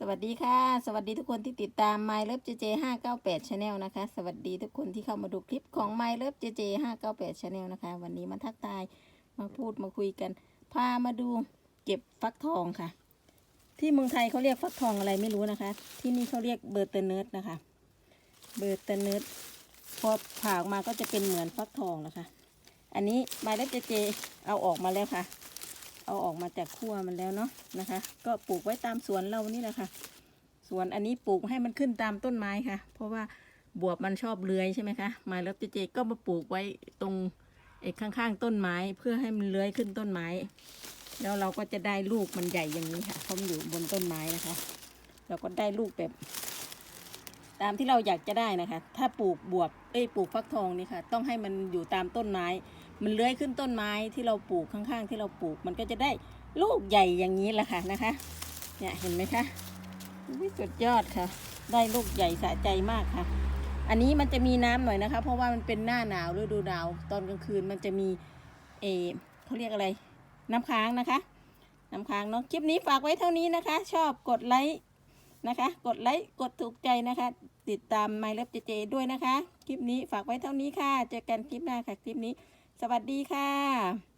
สวัสดีค่ะ สวัสดีทุกคนที่ติดตาม My Love JJ 598 Channel นะคะ สวัสดีทุกคนที่เข้ามาดูคลิปของ My Love JJ 598 Channel นะคะ วันนี้มาทักทายมาพูดมาคุยกัน พามาดูเก็บฟักทองค่ะ ที่เมืองไทยเขาเรียกฟักทองอะไรไม่รู้นะคะ ที่นี่เขาเรียกเบอร์เตอร์เนิร์ดนะคะ เบอร์เตอร์เนิร์ดพอผ่าออกมาก็จะเป็นเหมือนฟักทองนะคะ อันนี้ My Love JJ เอาออกมาแล้วค่ะ เอาออกมาจากขั้วมันแล้วเนาะนะคะ ก็ปลูกไว้ตามสวนเรานี่แหละค่ะสวนอันนี้ปลูกให้มันขึ้นตามต้นไม้ค่ะ เพราะว่าบวบมันชอบเลื้อยใช่ไหมคะมาแล้วเจเจก็มาปลูกไว้ตรงไอ้ข้างๆต้นไม้เพื่อให้มันเลื้อยขึ้นต้นไม้ แล้วเราก็จะได้ลูกมันใหญ่อย่างนี้ค่ะเพราะมันอยู่บนต้นไม้นะคะ เราก็ได้ลูกแบบ ตามที่เราอยากจะได้นะคะ ถ้าปลูกบวบเอ้ยปลูกฟักทองนี่ค่ะ ต้องให้มันอยู่ตามต้นไม้ มันเลื้อยขึ้นต้นไม้ที่เราปลูกข้างๆ ที่เราปลูก มันก็จะได้ลูกใหญ่อย่างนี้แหละค่ะนะคะ เนี่ยเห็นไหมคะสุดยอดค่ะ ได้ลูกใหญ่สะใจมากค่ะ อันนี้มันจะมีน้ำหน่อยนะคะ เพราะว่ามันเป็นหน้าหนาวฤดูหนาว ตอนกลางคืนมันจะมีเออเขาเรียกอะไร น้ำค้างนะคะ น้ำค้างเนาะ คลิปนี้ฝากไว้เท่านี้นะคะ ชอบกดไลค์ นะคะ กดไลค์กดถูกใจนะคะ ติดตามไมเล็บเจเจด้วยนะคะ คลิปนี้ฝากไว้เท่านี้ค่ะ เจอกันคลิปหน้าค่ะ คลิปนี้ สวัสดีค่ะ